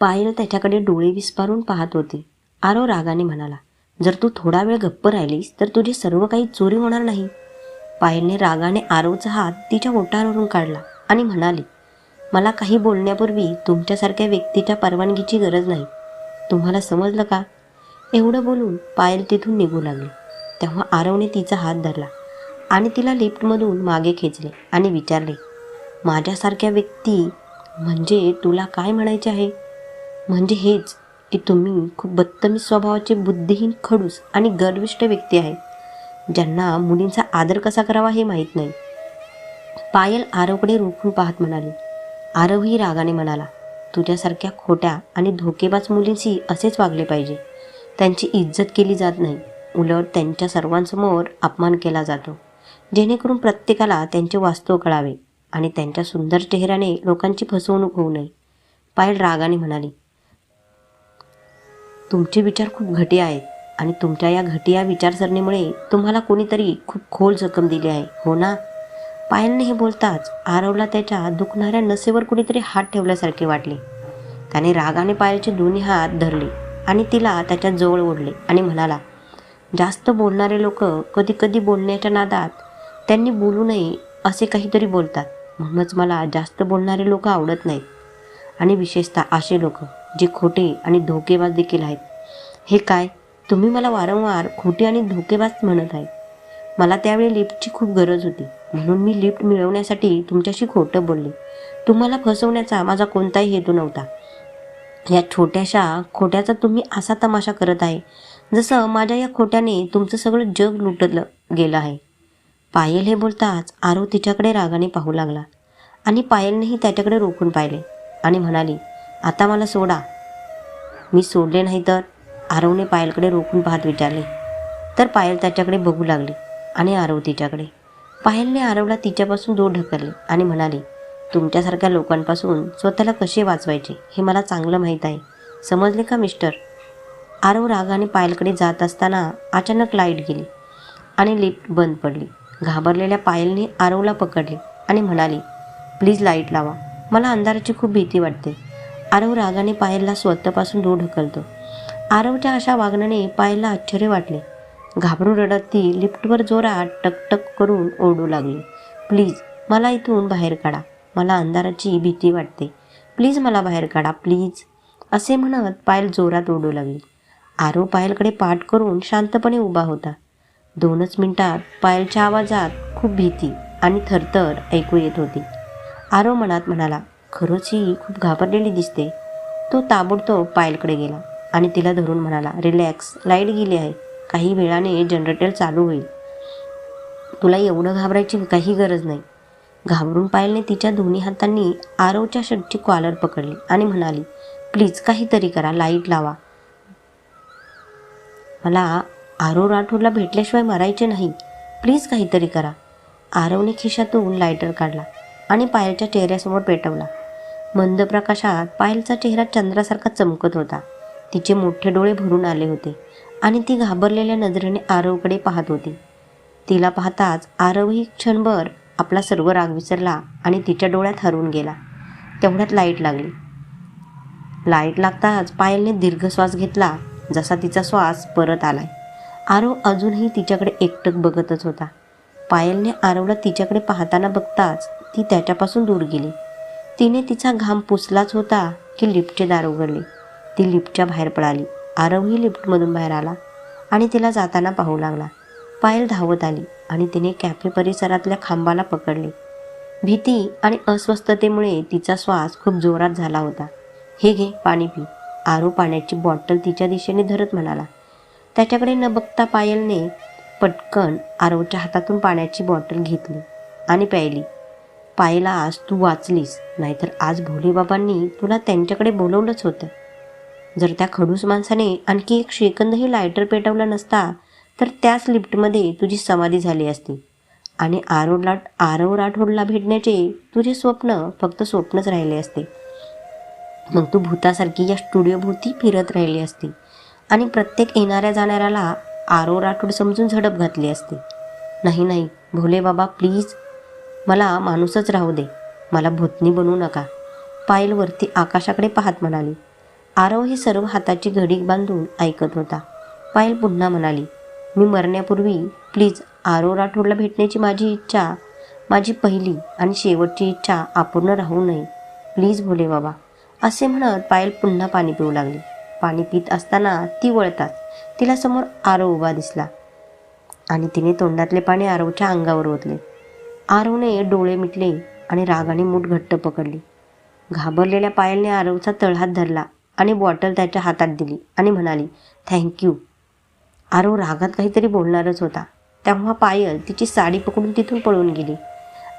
पायल त्याच्याकडे डोळे विस्पारून पाहत होती. आरो रागाने म्हणाला जर तू थोडा वेळ गप्प राहिलीस तर तुझे सर्व काही चोरी होणार नाही. पायलने रागाने आरोचा हात तिच्या ओटावरून काढला आणि म्हणाली मला काही बोलण्यापूर्वी तुमच्यासारख्या व्यक्तीच्या परवानगीची गरज नाही. तुम्हाला समजलं का? एवढं बोलून पायल तिथून निघू लागली. तेव्हा आरवने तिचा हात धरला आणि तिला लिफ्टमधून मागे खेचले आणि विचारले माझ्यासारख्या व्यक्ती म्हणजे तुला काय म्हणायचे आहे? म्हणजे हेच की तुम्ही खूप बत्तमीज स्वभावाचे बुद्धिहीन खडूस आणि गर्विष्ट व्यक्ती आहे ज्यांना मुलींचा आदर कसा करावा हे माहीत नाही. पायल आरवकडे रोखून पाहत म्हणाली आरवही रागाने म्हणाला तुझ्यासारख्या खोट्या आणि धोकेबाज मुलींशी असेच वागले पाहिजे. त्यांची इज्जत केली जात नाही. उलट त्यांच्या सर्वांसमोर अपमान केला जातो. जेणेकरून प्रत्येकाला त्यांचे वास्तव कळावे आणि त्यांच्या सुंदर चेहऱ्याने लोकांची फसवणूक होऊ नये. पायल रागाने म्हणाली तुमचे विचार खूप घटिया आहेत आणि तुमच्या या घटिया विचारसरणीमुळे तुम्हाला कोणीतरी खूप खोल जखम दिली आहे हो ना? पायलने हे बोलताच आरवला त्याच्या दुखणाऱ्या नसेवर कुणीतरी हात ठेवल्यासारखे वाटले. त्याने रागाने पायलचे दोन्ही हात धरले आणि तिला त्याच्याजवळ ओढले आणि म्हणाला जास्त बोलणारे लोक कधी कधी बोलण्याच्या नादात त्यांनी बोलू नये असे काहीतरी बोलतात. म्हणूनच मला जास्त बोलणारे लोक आवडत नाहीत आणि विशेषतः असे लोक. जे खोटे आणि धोकेबाज देखील आहेत. हे काय? तुम्ही मला वारंवार खोटे आणि धोकेबाज म्हणत आहे मला त्यावेळी लिफ्टची खूप गरज होती. म्हणून मी लिफ्ट मिळवण्यासाठी तुमच्याशी खोटं बोलले. तुम्हाला फसवण्याचा माझा कोणताही हेतू नव्हता. या छोट्याशा खोट्याचा तुम्ही असा तमाशा करत आहे जसं माझ्या या खोट्याने तुमचं सगळं जग लुटलं गेलं आहे. पायल हे बोलताच आरो तिच्याकडे रागाने पाहू लागला आणि पायलनेही त्याच्याकडे रोखून पाहिले आणि म्हणाली आता मला सोडा. मी सोडले नाही तर आरवने पायलकडे रोखून पाहत विचारले. तर पायल त्याच्याकडे बघू लागली आणि आरव तिच्याकडे. पायलने आरवला तिच्यापासून दूर ढकलले आणि म्हणाली तुमच्यासारख्या लोकांपासून स्वतःला कसे वाचवायचे हे मला चांगलं माहीत आहे. समजले का मिस्टर? आरव रागाने पायलकडे जात असताना अचानक लाइट गेली आणि लिफ्ट बंद पडली. घाबरलेल्या पायलने आरवला पकडले आणि म्हणाली प्लीज लाइट लावा. मला अंधाराची खूप भीती वाटते. आरव रागाने पायलला स्वतःपासून दूर ढकलतो. आरवच्या अशा वागण्याने पायलला आश्चर्य वाटले. घाबरून रडत ती लिफ्टवर जोरात टकटक करून ओरडू लागली. प्लीज मला इथून बाहेर काढा. मला अंधाराची भीती वाटते. प्लीज मला बाहेर काढा प्लीज. असे म्हणत पायल जोरात ओरडू लागली. आरव पायलकडे पाठ करून शांतपणे उभा होता. दोनच मिनिटात पायलच्या आवाजात खूप भीती आणि थरथर ऐकू येत होती. आरव मनात म्हणाला खरंच ही खूप घाबरलेली दिसते. तो ताबडतोब पायलकडे गेला आणि तिला धरून म्हणाला रिलॅक्स लाइट गेली आहे. काही वेळाने जनरेटर चालू होईल. तुला एवढं घाबरायची काही गरज नाही. घाबरून पायलने तिच्या दोन्ही हातांनी आरवच्या शर्टची कॉलर पकडली आणि म्हणाली प्लीज काहीतरी करा लाइट लावा. मला आरव राठोडला भेटल्याशिवाय मरायचे नाही. प्लीज काहीतरी करा. आरवने खिशातून लायटर काढला आणि पायलच्या चेहऱ्यासमोर पेटवला. मंद प्रकाशात पायलचा चेहरा चंद्रासारखा चमकत होता. तिचे मोठे डोळे भरून आले होते आणि ती घाबरलेल्या नजरेने आरवकडे पाहत होती. तिला पाहताच आरवही क्षणभर आपला सर्व राग विसरला आणि तिच्या डोळ्यात हरवून गेला. तेवढ्यात लाइट लागली. लाइट लागताच पायलने दीर्घ श्वास घेतला जसा तिचा श्वास परत आलाय. आरव अजूनही तिच्याकडे एकटक बघतच होता. पायलने आरवला तिच्याकडे पाहताना बघताच ती त्याच्यापासून दूर गेली. तिने तिचा घाम पुसलाच होता की लिफ्टचे दार उघडले. ती लिफ्टच्या बाहेर पडाली. आरवही लिफ्टमधून बाहेर आला आणि तिला जाताना पाहू लागला. पायल धावत आली आणि तिने कॅफे परिसरातल्या खांबाला पकडले. भीती आणि अस्वस्थतेमुळे तिचा श्वास खूप जोरात झाला होता. हे घे पाणी पी. आरो पाण्याची बॉटल तिच्या दिशेने धरत म्हणाला. त्याच्याकडे न बघता पायलने पटकन आरवच्या हातातून पाण्याची बॉटल घेतली आणि प्यायली. पायला आज तू वाचलीस. नाहीतर आज भोलेबाबांनी तुला त्यांच्याकडे बोलवलंच होतं. जर त्या खडूस माणसाने आणखी एक शेकंदही लायटर पेटवला नसता तर त्याच लिफ्टमध्ये तुझी समाधी झाली असती. आणि आरोला आरव राठोडला भेटण्याचे तुझे स्वप्न फक्त स्वप्नच राहिले असते. मग तू भूतासारखी या स्टुडिओभोवती फिरत राहिली असती. आणि प्रत्येक येणाऱ्या जाणाऱ्याला आरो राठोड समजून झडप घातली असती. नाही नाही भोले बाबा प्लीज मला माणूसच राहू दे. मला भूतनी बनवू नका. पायलवरती आकाशाकडे पाहत म्हणाली. आरव हे सर्व हाताची घडी बांधून ऐकत होता. पायल पुन्हा म्हणाली मी मरण्यापूर्वी प्लीज आरव राठोडला भेटण्याची माझी इच्छा माझी पहिली आणि शेवटची इच्छा अपूर्ण राहू नये. प्लीज भोले बाबा. असे म्हणत पायल पुन्हा पाणी पिऊ लागली. पाणी पित असताना ती वळताच तिला समोर आरव उभा दिसला आणि तिने तोंडातले पाणी आरवच्या अंगावर ओतले. आरवने डोळे मिटले आणि रागाने मूठ घट्ट पकडली. घाबरलेल्या पायलने आरवचा तळहात धरला आणि बॉटल त्याच्या हातात दिली आणि म्हणाली थँक्यू आरव रागात काहीतरी बोलणारच होता. तेव्हा पायल तिची साडी पकडून तिथून पळून गेली.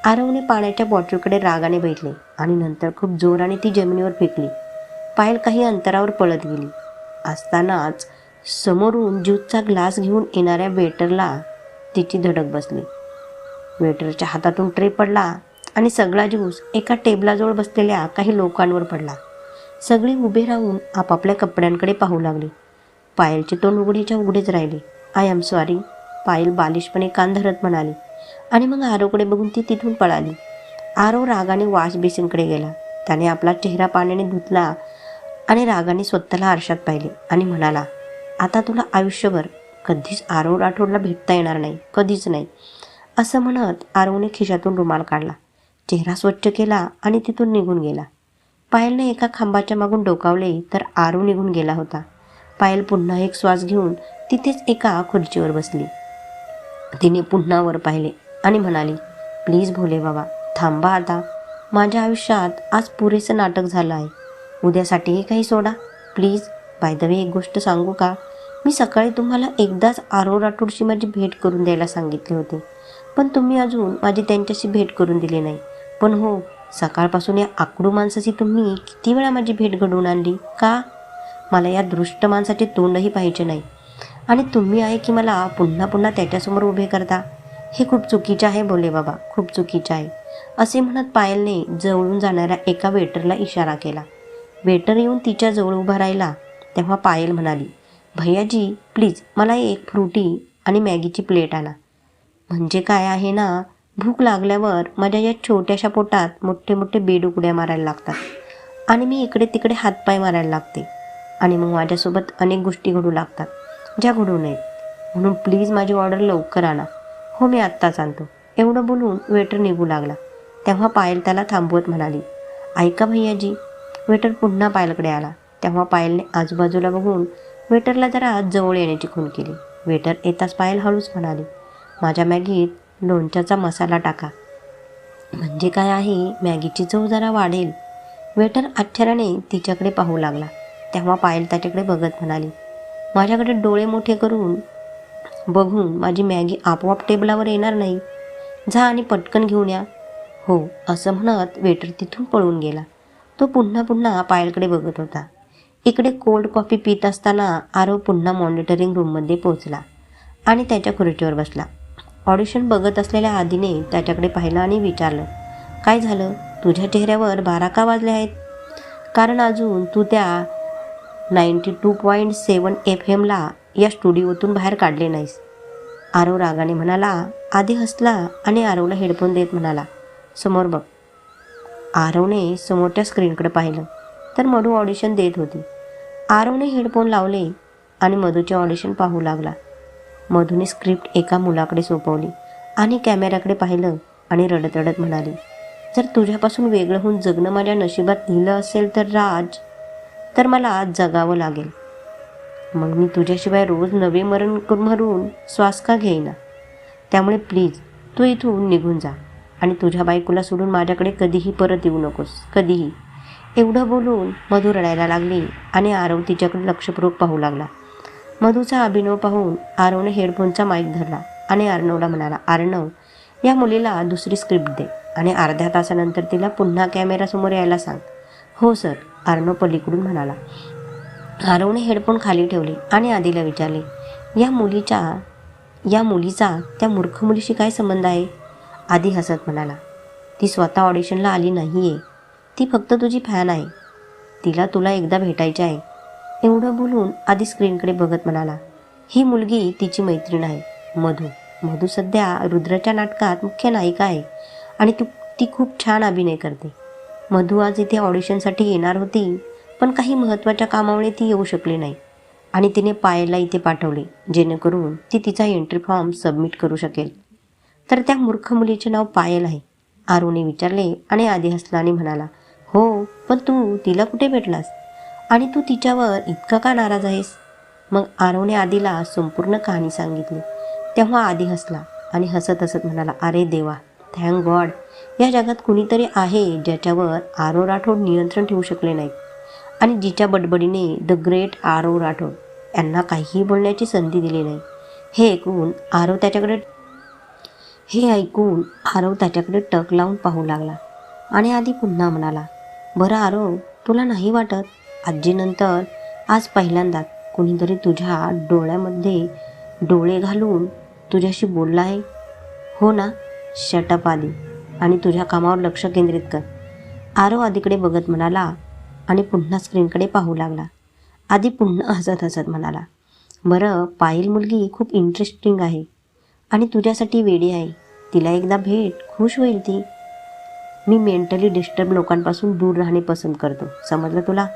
आरवने पाण्याच्या बॉटलकडे रागाने बैठले आणि नंतर खूप जोराने ती जमिनीवर फेकली. पायल काही अंतरावर पळत गेली. असतानाच समोरून ज्यूसचा ग्लास घेऊन येणाऱ्या वेटरला तिची धडक बसली. वेटरच्या हातातून ट्रे पडला आणि सगळा ज्यूस एका टेबलाजवळ बसलेल्या काही लोकांवर पडला. सगळे उभे राहून आपापल्या कपड्यांकडे पाहू लागले. पायलचे तोंड उघडीच्या उघडेच राहिले. आय एम सॉरी पायल बालिशपणे कान धरत म्हणाली. आणि मग आरोकडे बघून ती तिथून पळाली. आरो रागाने वॉश बेसिनकडे गेला. त्याने आपला चेहरा पाण्याने धुतला आणि रागाने स्वतःला आरशात पाहिले आणि म्हणाला आता तुला आयुष्यभर कधीच आरो राठोडला भेटता येणार नाही कधीच नाही. असं म्हणत आरवने खिशातून रुमाल काढला. चेहरा स्वच्छ केला आणि तिथून निघून गेला. पायलने एका खांबाच्या मागून डोकावले तर आरू निघून गेला होता. पायल पुन्हा एक श्वास घेऊन तिथेच एका खुर्चीवर बसली. तिने पुन्हा वर पाहिले आणि म्हणाली प्लीज भोले बाबा थांबा आता. माझ्या आयुष्यात आज पुरेसं नाटक झालं आहे. उद्यासाठीही काही सोडा. प्लीज बाय द वे एक गोष्ट सांगू का? मी सकाळी तुम्हाला एकदाच आरो राठोडशी माझी भेट करून द्यायला सांगितले होते. पण तुम्ही अजून माझी त्यांच्याशी भेट करून दिली नाही. पण हो सकाळपासून या आकडू माणसाची तुम्ही किती वेळा माझी भेट घडवून आणली? का? मला या दृष्ट माणसाचे तोंडही पाहिजे नाही. आणि तुम्ही आहे की मला पुन्हा पुन्हा त्याच्यासमोर उभे करता? हे खूप चुकीचे आहे बोले बाबा खूप चुकीचे आहे. असे म्हणत पायलने जवळून जाणाऱ्या एका वेटरला इशारा केला. वेटर येऊन तिच्या जवळ उभा राहिला तेव्हा पायल म्हणाली भैयाजी प्लीज मला एक फ्रुटी आणि मॅगीची प्लेट आणा. म्हणजे काय आहे ना भूक लागल्यावर माझ्या या छोट्याशा पोटात मोठे मोठे बेड उकड्या मारायला लागतात. आणि मी इकडे तिकडे हातपाय मारायला लागते. आणि मग माझ्यासोबत अनेक गोष्टी घडू लागतात ज्या घडू नयेत. म्हणून प्लीज माझी ऑर्डर लवकर आणा. हो मी आत्ताच आणतो. एवढं बोलून वेटर निघू लागला. तेव्हा पायल त्याला थांबवत म्हणाली ऐका भैयाजी. वेटर पुन्हा पायलकडे आला. तेव्हा पायलने आजूबाजूला बघून वेटरला जरा जवळ येण्याची खून केली. वेटर येताच पायल हळूच म्हणाली माझ्या मॅगीत लोणच्याचा मसाला टाका. म्हणजे काय आहे मॅगीची चव जरा वाढेल. वेटर आश्चर्याने तिच्याकडे पाहू लागला. तेव्हा पायल त्याच्याकडे बघत म्हणाली माझ्याकडे डोळे मोठे करून बघून माझी मॅगी आपोआप टेबलावर येणार नाही. जा आणि पटकन घेऊन या. हो असं म्हणत वेटर तिथून पळून गेला. तो पुन्हा पुन्हा पायलकडे बघत होता. इकडे कोल्ड कॉफी पित असताना आरव पुन्हा मॉनिटरिंग रूममध्ये पोहोचला आणि त्याच्या खुर्चीवर बसला. ऑडिशन बघत असलेल्या आधीने त्याच्याकडे पाहिलं आणि विचारलं काय झालं? तुझ्या चेहऱ्यावर बारा का वाजले आहेत? कारण अजून तू त्या ninety two point seven F एमला या स्टुडिओतून बाहेर काढले नाहीस. आरव रागाने म्हणाला आधी हसला आणि आरवला हेडफोन देत म्हणाला समोर बघ. आरवने समोरच्या स्क्रीनकडे पाहिलं तर मधू ऑडिशन देत होती. आरवने हेडफोन लावले आणि मधूचे ऑडिशन पाहू लागला. मधूने स्क्रिप्ट एका मुलाकडे सोपवली आणि कॅमेऱ्याकडे पाहिलं आणि रडत रडत म्हणाली जर तुझ्यापासून वेगळं होऊन जगणं माझ्या नशिबात लिहिलं असेल तर राज तर मला आज जगावं लागेल. मग मी तुझ्याशिवाय रोज नवे मरण करून मरून श्वास का घेईना? त्यामुळे प्लीज तू इथून निघून जा आणि तुझ्या बायकोला सोडून माझ्याकडे कधीही परत येऊ नकोस कधीही. एवढं बोलून मधू रडायला लागली आणि आरव तिच्याकडे लक्षपूर्वक पाहू लागला. मधूचा अभिनव पाहून आरवने हेडफोनचा माईक धरला आणि अर्णवला म्हणाला अर्णव या मुलीला दुसरी स्क्रिप्ट दे आणि अर्ध्या तासानंतर तिला पुन्हा कॅमेरासमोर यायला सांग. हो सर अर्णव पलीकडून म्हणाला. आरवने हेडफोन खाली ठेवले आणि आधीला विचारले या मुलीच्या या मुलीचा त्या मूर्ख मुलीशी काय संबंध आहे? आधी हसत म्हणाला ती स्वतः ऑडिशनला आली नाही आहे ती फक्त तुझी फॅन आहे. तिला तुला एकदा भेटायची आहे. एवढं बोलून आधी स्क्रीनकडे बघत म्हणाला ही मुलगी तिची मैत्रीण आहे मधू. मधू सध्या रुद्रच्या नाटकात मुख्य नायिका आहे आणि तू ती खूप छान अभिनय करते. मधू आज इथे ऑडिशनसाठी येणार होती पण काही महत्त्वाच्या कामामुळे ती येऊ शकली नाही आणि तिने पायलला इथे पाठवले जेणेकरून ती तिचा एंट्री फॉर्म सबमिट करू शकेल. तर त्या मूर्ख मुलीचे नाव पायल आहे. आरूने विचारले आणि आधी हसला आणि म्हणाला हो पण तू तिला कुठे भेटलास? आणि तू तिच्यावर इतका का नाराज आहेस? मग आरवने आधीला संपूर्ण कहाणी सांगितली. तेव्हा आधी हसला आणि हसत हसत म्हणाला अरे देवा थँक गॉड या जगात कुणीतरी आहे ज्याच्यावर आरो राठोड नियंत्रण ठेवू शकले नाही आणि जिच्या बडबडीने द ग्रेट आरो राठोड यांना काहीही बोलण्याची संधी दिली नाही. हे ऐकून आरव त्याच्याकडे हे ऐकून आरव त्याच्याकडे टक लावून पाहू लागला. आणि आधी पुन्हा म्हणाला बरं आरव तुला नाही वाटत आजीनंतर आज पहिल्यांदा कुणीतरी तुझ्या डोळ्यामध्ये डोळे घालून तुझ्याशी बोलला आहे. हो ना शटअप आधी आणि तुझ्या कामावर लक्ष केंद्रित कर. आरव आधीकडे बघत म्हणाला आणि पुन्हा स्क्रीनकडे पाहू लागला. आधी पुन्हा हसत हसत म्हणाला बरं पायल मुलगी खूप इंटरेस्टिंग आहे आणि तुझ्यासाठी वेडी आहे. तिला एकदा भेट खुश होईल ती. मी मेंटली डिस्टर्ब लोकांपासून दूर राहणे पसंत करतो. समजलं तुला?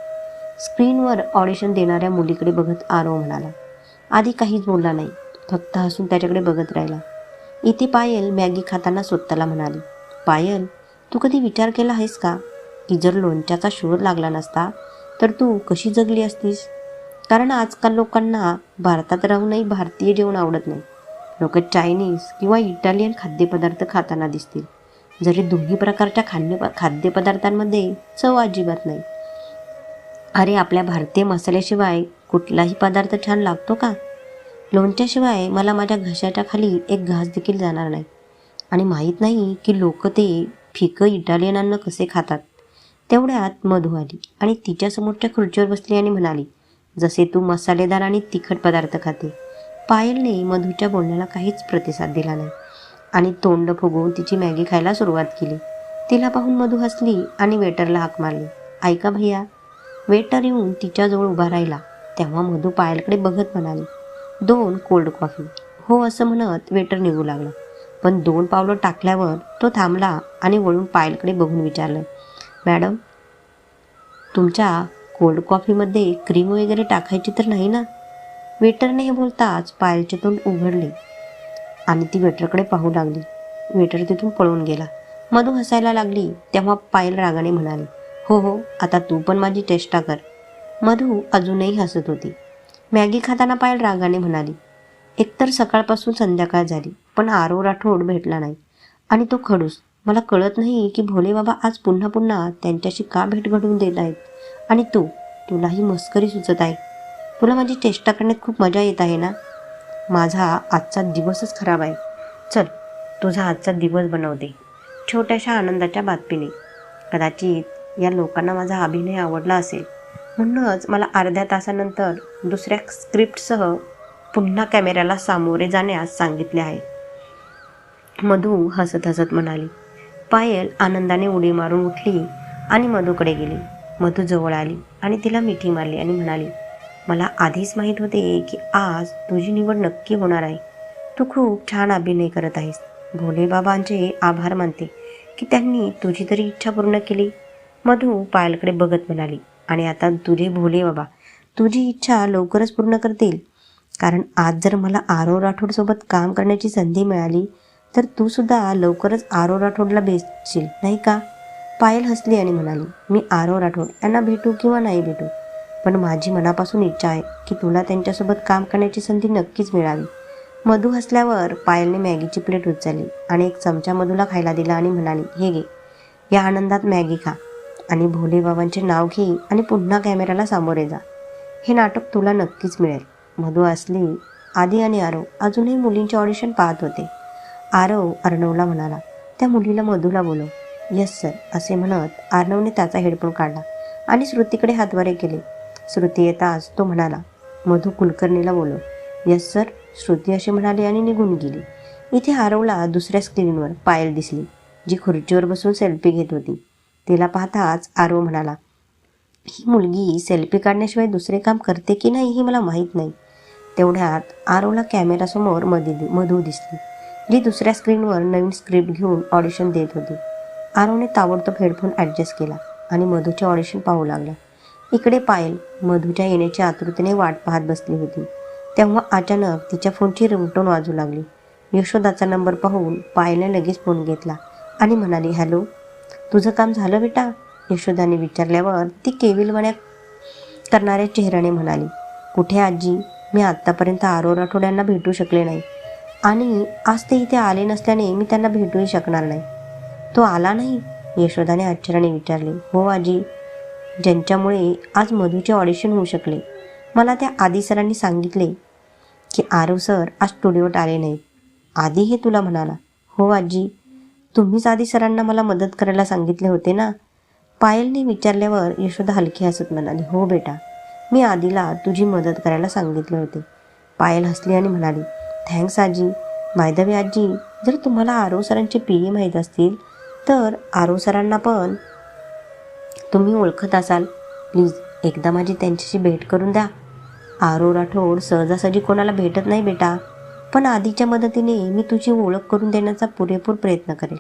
स्क्रीनवर ऑडिशन देणाऱ्या मुलीकडे बघत आरव म्हणाला आधी काहीच बोलला नाही. फक्त हसून त्याच्याकडे बघत राहिला. इथे पायल मॅगी खाताना स्वतःला म्हणाली पायल तू कधी विचार केला आहेस का? की जर लोणच्याचा शोध लागला नसता तर तू कशी जगली असतीस? कारण आजकाल लोकांना भारतात राहूनही भारतीय जेवण आवडत नाही. लोक चायनीज किंवा इटालियन खाद्यपदार्थ खाताना दिसतील. जरी दोन्ही प्रकारच्या खाद्य खाद्यपदार्थांमध्ये चव अजिबात नाही. अरे आपल्या भारतीय मसाल्याशिवाय कुठलाही पदार्थ छान लागतो का? लोणच्याशिवाय मला माझ्या घशाच्या खाली एक घास देखील जाणार नाही. आणि माहीत नाही की लोक ते फिकं इटालियन अन्न कसे खातात. तेवढ्यात मधू आली आणि तिच्यासमोरच्या खुर्चीवर बसली आणि म्हणाली जसे तू मसालेदार आणि तिखट पदार्थ खाते पायलने मधूच्या बोलण्याला काहीच प्रतिसाद दिला नाही. आणि तोंड फुगवून तिची मॅगी खायला सुरुवात केली. तिला पाहून मधू हसली आणि वेटरला हाक मारली. ऐका भैया वेटर येऊन तिच्याजवळ उभा राहिला. तेव्हा मधू पायलकडे बघत म्हणाली दोन कोल्ड कॉफी. हो असं म्हणत वेटर निघू लागला. पण दोन पावलं टाकल्यावर तो थांबला आणि वळून पायलकडे बघून विचारलं मॅडम तुमच्या कोल्ड कॉफीमध्ये क्रीम वगैरे टाकायची तर नाही ना? वेटरने हे बोलताच पायलचे तोंड उघडले आणि ती वेटरकडे पाहू लागली. वेटर तिथून पळून गेला. मधू हसायला लागली तेव्हा पायल रागाने म्हणाली हो हो आता तू पण माझी चेष्टा कर. मधू अजूनही हसत होती. मॅगी खाताना पायल रागाने म्हणाली एकतर सकाळपासून संध्याकाळ झाली पण आरो राठोड भेटला नाही. आणि तो खडूस मला कळत नाही की भोले बाबा आज पुन्हा पुन्हा त्यांच्याशी का भेट घडवून देत आहेत. आणि तू तुलाही मस्करी सुचत आहे. तुला माझी चेष्टा करण्यात खूप मजा येत आहे ना? माझा आजचा दिवसच खराब आहे. चल तुझा आजचा दिवस बनवते. छोट्याशा आनंदाच्या बातमीने. कदाचित या लोकांना माझा अभिनय आवडला असेल. म्हणूनच मला अर्ध्या तासानंतर दुसऱ्या स्क्रिप्टसह पुन्हा कॅमेऱ्याला सामोरे जाण्यास सांगितले आहे. मधू हसत हसत म्हणाली पायल आनंदाने उडी मारून उठली आणि मधूकडे गेली. मधू जवळ आली आणि तिला मिठी मारली आणि म्हणाली मला आधीच माहीत होते की आज तुझी निवड नक्की होणार आहे. तू खूप छान अभिनय करत आहेस. भोले बाबांचे आभार मानते की त्यांनी तुझी तरी इच्छा पूर्ण केली. मधू पायलकडे बघत म्हणाली आणि आता तुझे भोले बाबा तुझी इच्छा लवकरच पूर्ण करतील. कारण आज जर मला आरव राठोडसोबत काम करण्याची संधी मिळाली तर तू सुद्धा लवकरच आरव राठोडला भेटशील नाही का? पायल हसली आणि म्हणाली मी आरव राठोड यांना भेटू किंवा नाही भेटू पण माझी मनापासून इच्छा आहे की तुला त्यांच्यासोबत काम करण्याची संधी नक्कीच मिळावी. मधू हसल्यावर पायलने मॅगीची प्लेट उचलली आणि एक चमचा मधूला खायला दिला आणि म्हणाली हे घे या आनंदात मॅगी खा. आणि भोले बाबांचे नाव घे आणि पुन्हा कॅमेऱ्याला सामोरे जा. हे नाटक तुला नक्कीच मिळेल. मधू असली आदी आणि आरव अजूनही मुलींचे ऑडिशन पाहत होते. आरव अर्णवला म्हणाला त्या मुलीला मधूला बोलव. यस सर असे म्हणत आर्णवने त्याचा हेडफोन काढला आणि श्रुतीकडे हातवारे केले. श्रुती येताच तो म्हणाला मधू कुलकर्णीला बोलव. यस सर श्रुती असे म्हणाली आणि निघून गेली. इथे आरवला दुसऱ्या स्क्रीनवर पायल दिसली जी खुर्चीवर बसून सेल्फी घेत होती. तिला पाहताच आरो म्हणाला ही मुलगी सेल्फी काढण्याशिवाय दुसरे काम करते की नाही हे मला माहीत नाही. तेवढ्यात आरोला कॅमेरासमोर मधी मधू दिसली जी दुसऱ्या स्क्रीनवर नवीन स्क्रिप्ट घेऊन ऑडिशन देत होती. आरोने ताबडतोब हेडफोन ॲडजस्ट केला आणि मधूचे ऑडिशन पाहू लागला. इकडे पायल मधूच्या येण्याच्या आतुरतेने वाट पाहत बसली होती. तेव्हा अचानक तिच्या फोनची रिंगटोन वाजू लागली. यशोदाचा नंबर पाहून पायलने लगेच फोन घेतला आणि म्हणाली हॅलो तुझं काम झालं बेटा. यशोदाने विचारल्यावर ती केविलवाण्या करणाऱ्या चेहऱ्याने म्हणाली कुठे आजी? मी आत्तापर्यंत आरोर आठवड्यांना भेटू शकले नाही. आणि आज ते इथे आले नसल्याने मी त्यांना भेटूही शकणार नाही. तो आला नाही? यशोदाने आश्चर्याने विचारले हो आजी ज्यांच्यामुळे आज मधूचे ऑडिशन होऊ शकले. मला त्या आदी सरांनी सांगितले की आरव सर आज स्टुडिओत आले नाहीत. आधी हे तुला म्हणाला. हो आजी तुम्हीच आधी सरांना मला मदत करायला सांगितले होते ना? पायलने विचारल्यावर यशोदा हलकी हसत म्हणाली हो बेटा मी आधीला तुझी मदत करायला सांगितले होते. पायल हसली आणि म्हणाली थँक्स आजी. मायदवी आजी जर तुम्हाला आरो सरांचे पी ए माहीत असतील तर आरो सरांना पण तुम्ही ओळखत असाल. प्लीज एकदा माझी त्यांच्याशी भेट करून द्या. आरो राठोड सहजासहजी कोणाला भेटत नाही बेटा. पण आधीच्या मदतीने मी तुझी ओळख करून देण्याचा पुरेपूर प्रयत्न करेल.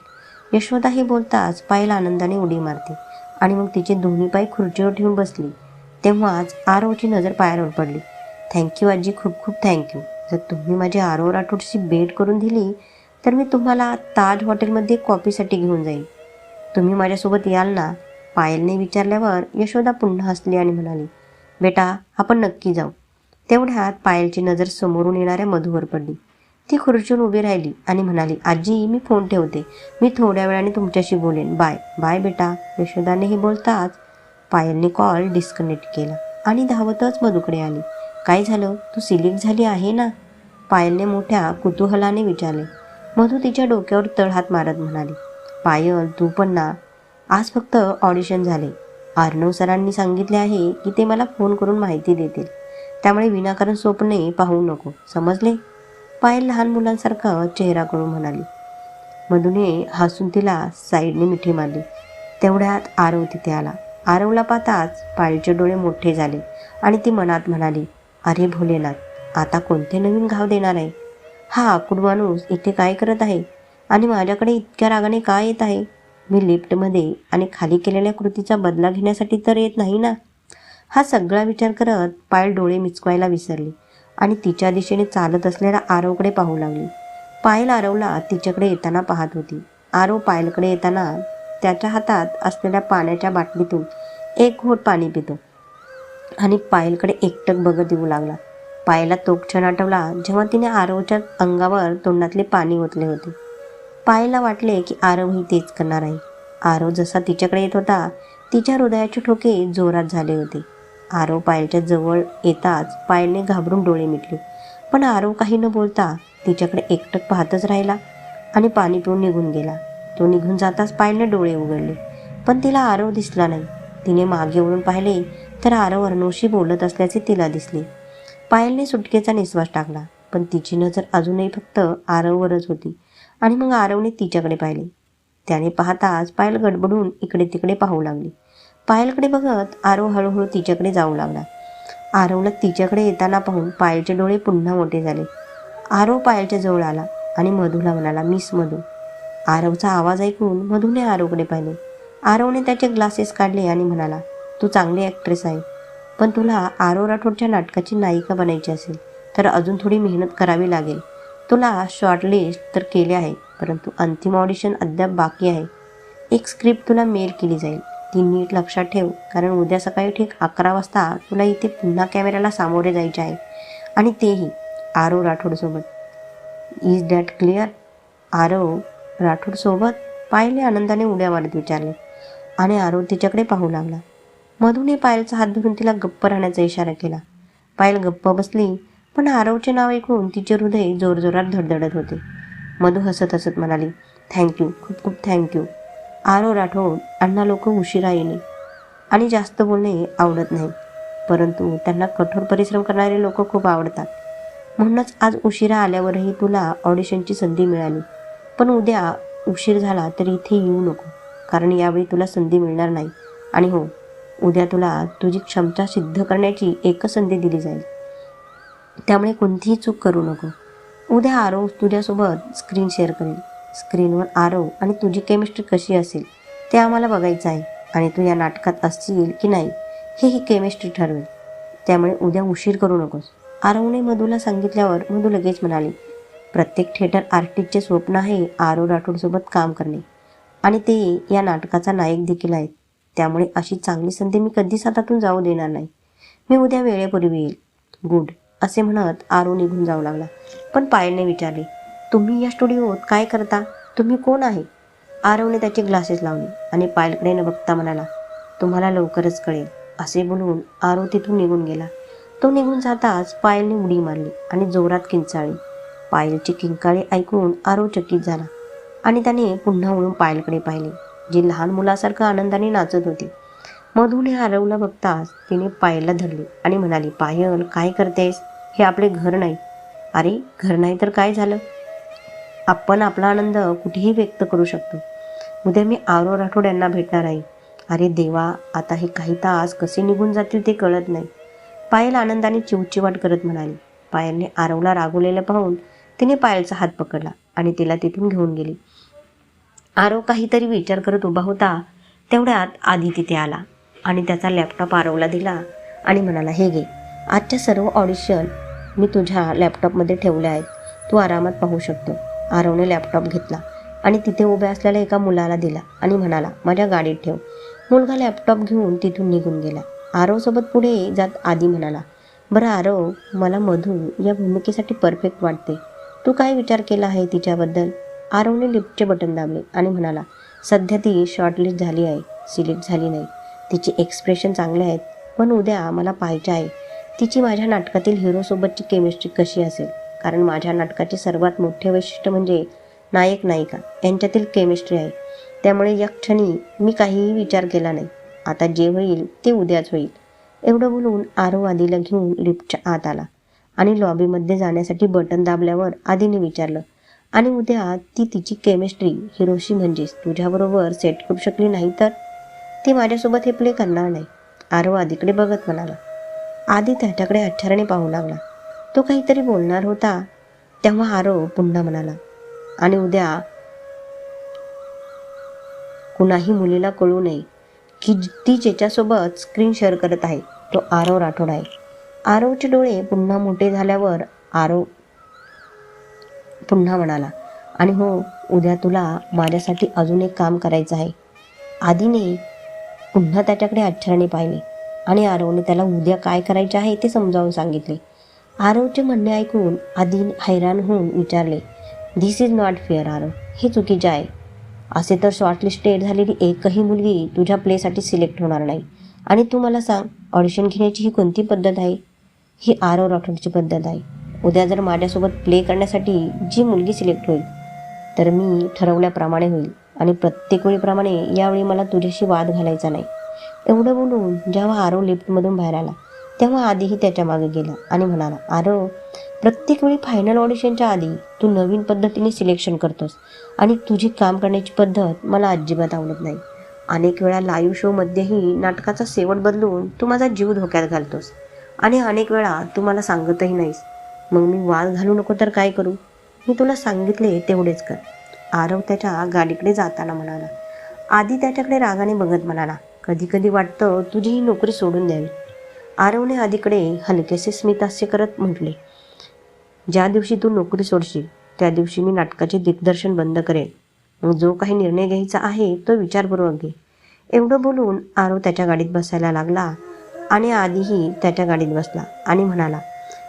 यशोदा हे बोलताच पायला आनंदाने उडी मारते आणि मग तिचे दोन्ही पाय खुर्चीवर ठेवून बसली. तेव्हाच आरोची नजर पायावर पडली. थँक्यू आजी. खूप खूप थँक्यू जर तुम्ही माझी आरो राठोडशी भेट करून दिली तर मी तुम्हाला ताज हॉटेलमध्ये कॉफीसाठी घेऊन जाईल. तुम्ही माझ्यासोबत याल ना? पायलने विचारल्यावर यशोदा पुन्हा हसली आणि म्हणाली बेटा आपण नक्की जाऊ. तेवढ्यात पायलची नजर समोरून येणाऱ्या मधूवर पडली. ती खुर्चून उभी राहिली आणि म्हणाली आजी मी फोन ठेवते. मी थोड्या वेळाने तुमच्याशी बोलेन. बाय. बाय बेटा. यशोदाने हे बोलताच पायलने कॉल डिस्कनेक्ट केला आणि धावतच मधूकडे आली. काय झालं? तू सिलेक्ट झाली आहे ना? पायलने मोठ्या कुतूहलाने विचारले. मधू तिच्या डोक्यावर तळहात मारत म्हणाली पायल तू पण ना. आज फक्त ऑडिशन झाले. आर्णव सरांनी सांगितले आहे की ते मला फोन करून माहिती देतील. त्यामुळे विनाकारण स्वप्ने पाहू नको. समजले? पायल लहान मुलांसारखा चेहरा करून म्हणाली. मधूने हसून तिला साईडने मिठी मारली. तेवढ्यात आरव तिथे आला. आरवला पाहताच पायलचे डोळे मोठे झाले आणि ती मनात म्हणाली अरे भोलेनाथ आता कोणते नवीन घाव देणार आहे? हा आकुड माणूस इथे काय करत आहे? आणि माझ्याकडे इतक्या रागाने का येत आहे? मी लिफ्टमध्ये आणि खाली केलेल्या कृतीचा बदला घेण्यासाठी तर येत नाही ना? हा सगळा विचार करत पायल डोळे मिचकवायला विसरली आणि तिच्या दिशेने चालत असलेल्या आरवकडे पाहू लागली. पायल आरवला तिच्याकडे येताना पाहत होती. आरव पायलकडे येताना त्याच्या हातात असलेल्या पाण्याच्या बाटलीतून एक घोट पाणी पितो आणि पायलकडे एकटक बघत येऊ लागला. पायला तो क्षण आठवला जेव्हा तिने आरवच्या अंगावर तोंडातले पाणी ओतले होते. पायला वाटले की आरवही तेच करणार आहे. आरव जसा तिच्याकडे येत होता तिच्या हृदयाचे ठोके जोरात झाले होते. आरव पायलच्या जवळ येताच पायलने घाबरून डोळे मिटले. पण आरव काही न बोलता तिच्याकडे एकटक पाहतच राहिला आणि पाणी पिऊन निघून गेला. तो निघून जाताच पायलने डोळे उघडले. पण तिला आरव दिसला नाही. तिने मागे वळून पाहिले तर आरव अर्णवशी बोलत असल्याचे तिला दिसले. पायलने सुटकेचा निश्वास टाकला पण तिची नजर अजूनही फक्त आरववरच होती आणि मग आरवने तिच्याकडे पाहिले. त्याने पाहताच पायल गडबडून इकडे तिकडे पाहू लागली. पायलकडे बघत आरव हळूहळू तिच्याकडे जाऊ लागला. आरवला तिच्याकडे येताना पाहून पायलचे डोळे पुन्हा मोठे झाले. आरव पायलच्या जवळ आला आणि मधूला म्हणाला मिस मधू. आरवचा आवाज ऐकून मधूने आरवकडे पाहिले. आरवने त्याचे ग्लासेस काढले आणि म्हणाला तू चांगली ॲक्ट्रेस आहे. पण तुला आरव राठोडच्या नाटकाची नायिका बनायची असेल तर अजून थोडी मेहनत करावी लागेल. तुला शॉर्टलिस्ट तर केले आहे परंतु अंतिम ऑडिशन अद्याप बाकी आहे. एक स्क्रिप्ट तुला मेल केली जाईल. ती नीट लक्षात ठेव कारण उद्या सकाळी ठीक अकरा वाजता तुला इथे पुन्हा कॅमेऱ्याला सामोरे जायचे आहे. आणि तेही आरव राठोडसोबत. इज दॅट क्लिअर आरव राठोडसोबत पायले आनंदाने उड्या मारत विचारले. आणि आरव तिच्याकडे पाहू लागला. मधूने पायलचा हात धरून तिला गप्प राहण्याचा इशारा केला. पायल गप्प बसली पण आरवचे नाव ऐकून तिचे हृदय जोरजोरात धडधडत होते. मधू हसत हसत म्हणाली थँक्यू खूप खूप थँक्यू आरो राठोड अण्णा लोक उशिरा येणे आणि जास्त बोलणे आवडत नाही. परंतु त्यांना कठोर परिश्रम करणारे लोक खूप आवडतात. म्हणूनच आज उशिरा आल्यावरही तुला ऑडिशनची संधी मिळाली. पण उद्या उशीर झाला तर इथे येऊ नको कारण यावेळी तुला संधी मिळणार नाही. आणि हो उद्या तुला तुझी क्षमता सिद्ध करण्याची एकच संधी दिली जाईल. त्यामुळे कोणतीही चूक करू नको. उद्या आरो तुझ्यासोबत स्क्रीन शेअर करेल. स्क्रीनवर आरव आणि तुझी केमिस्ट्री कशी असेल ते आम्हाला बघायचं आहे आणि तू या नाटकात असशील की नाही हे ही केमिस्ट्री ठरवेल. त्यामुळे उद्या उशीर करू नकोस. आरवने मधूला सांगितल्यावर मधू लगेच म्हणाली प्रत्येक थिएटर आर्टिस्टचे स्वप्न आहे आरव राठोडसोबत काम करणे आणि ते या नाटकाचा नायक देखील आहेत. त्यामुळे अशी चांगली संधी मी कधीच हातातून जाऊ देणार नाही. मी उद्या वेळेपूर्वी येईल. गुड असे म्हणत आरू निघून जाऊ लागला. पण पायलने विचारले तुम्ही या स्टुडिओत काय करता? तुम्ही कोण आहे? आरवने त्याचे ग्लासेस लावले आणि पायलकडे न बघता म्हणाला तुम्हाला लवकरच कळेल असे बोलून आरव तिथून निघून गेला. तो निघून जाताच पायलने उडी मारली आणि जोरात किंचाळली. पायलची किंकाळी ऐकून आरव चकित झाला आणि त्याने पुन्हा वळून पायलकडे पाहिले जी लहान मुलासारखं आनंदाने नाचत होती. मधूने आरवला बघताच तिने पायलला धरले आणि म्हणाली पायल काय करतेस? हे आपले घर नाही. अरे घर नाही तर काय झालं? आपण आपला आनंद कुठेही व्यक्त करू शकतो. उद्या मी आरो राठोड यांना भेटणार आहे. अरे देवा आता हे काही तास कसे निघून जातील ते कळत नाही. पायल आनंदाने चिवचिवाट करत म्हणाली. पायलने आरवला रागवलेलं पाहून तिने पायलचा हात पकडला आणि तिला तिथून घेऊन गेली. आरव काहीतरी विचार करत उभा होता. तेवढ्यात आधी तिथे आला आणि त्याचा लॅपटॉप आरवला दिला आणि म्हणाला हे घे. आजच्या सर्व ऑडिशन मी तुझ्या लॅपटॉपमध्ये ठेवले आहेत. तू आरामात पाहू शकतो. आरवने लॅपटॉप घेतला आणि तिथे उभ्या असलेल्या एका मुलाला दिला आणि म्हणाला माझ्या गाडीत ठेव. मुलगा लॅपटॉप घेऊन तिथून निघून गेला. आरवसोबत पुढे जात आधी म्हणाला बरं आरव मला मधू या भूमिकेसाठी परफेक्ट वाटते तू काय विचार केला आहे तिच्याबद्दल? आरवने लिफ्टचे बटन दाबले आणि म्हणाला सध्या ती शॉर्टलिस्ट झाली आहे सिलेक्ट झाली नाही. तिचे एक्सप्रेशन चांगले आहेत पण उद्या मला पाहायचे आहे. तिची माझ्या नाटकातील हिरोसोबतची केमिस्ट्री कशी असेल? कारण माझ्या नाटकाचे सर्वात मोठे वैशिष्ट्य म्हणजे नायक नायिका. यांच्यातील केमिस्ट्री आहे. त्यामुळे या क्षणी मी काहीही विचार केला नाही. आता जे होईल ते उद्याच होईल. एवढं बोलून आरो आदीला घेऊन लिफ्टच्या आत आला आणि लॉबीमध्ये जाण्यासाठी बटन दाबल्यावर आधीने विचारलं आणि उद्या ती तिची केमिस्ट्री हिरोशी म्हणजेच तुझ्याबरोबर सेट करू शकली नाही तर? ती माझ्यासोबत हे प्ले करणार नाही. आरो आदीकडे बघत म्हणाला. आधी त्याच्याकडे आश्चर्याने पाहू लागला. तो काहीतरी बोलणार होता तेव्हा आरव पुन्हा म्हणाला आणि उद्या कुणाही मुलीला कळू नये की ती ज्याच्यासोबत स्क्रीन शेअर करत आहे तो आरव राठोड आहे. आरवचे डोळे पुन्हा मोठे झाल्यावर आरव पुन्हा म्हणाला आणि हो उद्या तुला माझ्यासाठी अजून एक काम करायचं आहे. आधीने पुन्हा त्याच्याकडे आश्चर्याने पाहिले आणि आरवने त्याला उद्या काय करायचे आहे ते समजावून सांगितले. आरवचे म्हणणे ऐकून आधी हैराण होऊन विचारले this is not fair Aarav हे चुकीचे आहे? असे तर शॉर्टलिस्टेड झालेली एकही मुलगी तुझ्या प्लेसाठी सिलेक्ट होणार नाही. आणि तू मला सांग ऑडिशन घेण्याची ही कोणती पद्धत आहे? ही आरव राठोडची पद्धत आहे. उद्या जर माझ्यासोबत प्ले करण्यासाठी जी मुलगी सिलेक्ट होईल तर मी ठरवल्याप्रमाणे होईल. आणि प्रत्येक वेळीप्रमाणे यावेळी मला तुझ्याशी वाद घालायचा नाही. एवढं बोलून जेव्हा आरव लिफ्टमधून बाहेर आला तेव्हा आधीही त्याच्यामागे गेला आणि म्हणाला आरव प्रत्येक वेळी फायनल ऑडिशनच्या आधी तू नवीन पद्धतीने सिलेक्शन करतोस आणि तुझी काम करण्याची पद्धत मला अजिबात आवडत नाही. अनेक वेळा लाईव्ह शोमध्येही नाटकाचा शेवट बदलून तू माझा जीव धोक्यात घालतोस आणि अनेक वेळा तू मला सांगतही नाहीस. मग मी वाद घालू नको तर काय करू? मी तुला सांगितले तेवढेच कर. आरव त्याच्या गाडीकडे जाताना म्हणाला आधी त्याच्याकडे रागाने बघत म्हणाला कधी कधी वाटतं तुझी ही नोकरी सोडून द्यावी. आरवने आधीकडे हलकेसे स्मितास्य करत म्हटले ज्या दिवशी तू नोकरी सोडशील त्या दिवशी मी नाटकाचे दिग्दर्शन बंद करेन. मग जो काही निर्णय घ्यायचा आहे तो विचारपूर्वक घे. एवढं बोलून आरव त्याच्या गाडीत बसायला लागला आणि आधीही त्याच्या गाडीत बसला आणि म्हणाला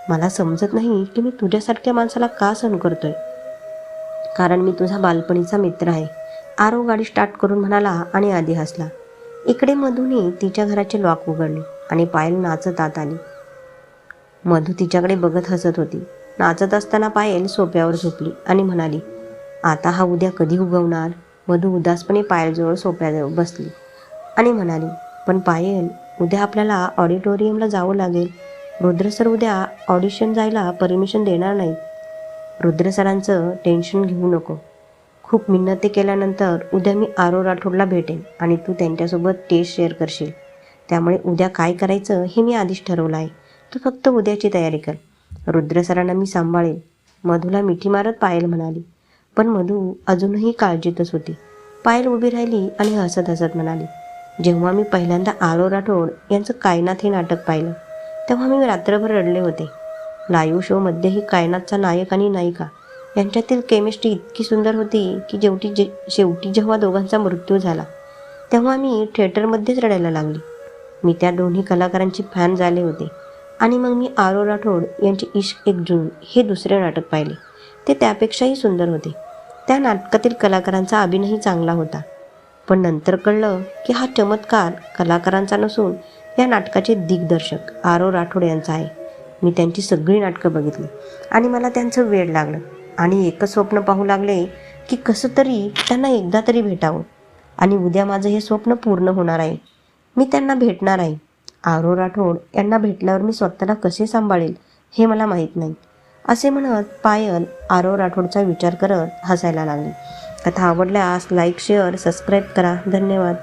मला समजत नाही की मी तुझ्यासारख्या माणसाला का सहन करतोय. कारण मी तुझा बालपणीचा मित्र आहे. आरव गाडी स्टार्ट करून म्हणाला आणि आधी हसला. इकडे मधूनही तिच्या घराचे लॉक उघडले. आणि पायल नाचत आत आली. मधू तिच्याकडे बघत हसत होती. नाचत असताना पायल सोप्यावर झोपली आणि म्हणाली आता हा उद्या कधी उगवणार? मधू उदासपणे पायलजवळ सोप्याजवळ बसली आणि म्हणाली पण पायल उद्या आपल्याला ऑडिटोरियमला जावं लागेल. रुद्र सर उद्या ऑडिशन जायला परमिशन देणार नाही रुद्र सरांचं टेन्शन घेऊ नको. खूप मिन्नती केल्यानंतर उद्या मी आरो राठोडला भेटेन आणि तू त्यांच्यासोबत टेस्ट शेअर करशील. त्यामुळे उद्या काय करायचं हे मी आधीच ठरवलं आहे. तू फक्त उद्याची तयारी कर. रुद्रसरांना मी सांभाळेल. मधूला मिठी मारत पायल म्हणाली. पण मधू अजूनही काळजीतच होती. पायल उभी राहिली आणि हसत हसत म्हणाली जेव्हा मी पहिल्यांदा आलो राठोड यांचं कायनाथ हे नाटक पाहिलं तेव्हा मी रात्रभर रडले होते. लाईव्ह शोमध्येही कायनाथचा नायक आणि नायिका यांच्यातील केमिस्ट्री इतकी सुंदर होती की जेवटी जे शेवटी जेव्हा दोघांचा मृत्यू झाला तेव्हा मी थिएटरमध्येच रडायला लागली. मी त्या दोन्ही कलाकारांची फॅन झाले होते. आणि मग मी आरो राठोड यांचे इश्क एक जून हे दुसरे नाटक पाहिले. ते त्यापेक्षाही सुंदर होते. त्या नाटकातील कलाकारांचा अभिनयही चांगला होता. पण नंतर कळलं की हा चमत्कार कलाकारांचा नसून या नाटकाचे दिग्दर्शक आरो राठोड यांचा आहे. मी त्यांची सगळी नाटकं बघितली. आणि मला त्यांचं वेळ लागलं. आणि एकच स्वप्न पाहू लागले की कसं तरी त्यांना एकदा तरी भेटावं. आणि उद्या माझं हे स्वप्न पूर्ण होणार आहे. मी त्यांना भेटणार आहे. आरो राठोड यांना भेटल्यावर मी स्वतःला कसे सांभाळेल हे मला माहीत नाही. असे म्हणत पायल आरो राठोडचा विचार करत हसायला लागली. कथा आवडल्यास लाईक शेअर सबस्क्राईब करा. धन्यवाद.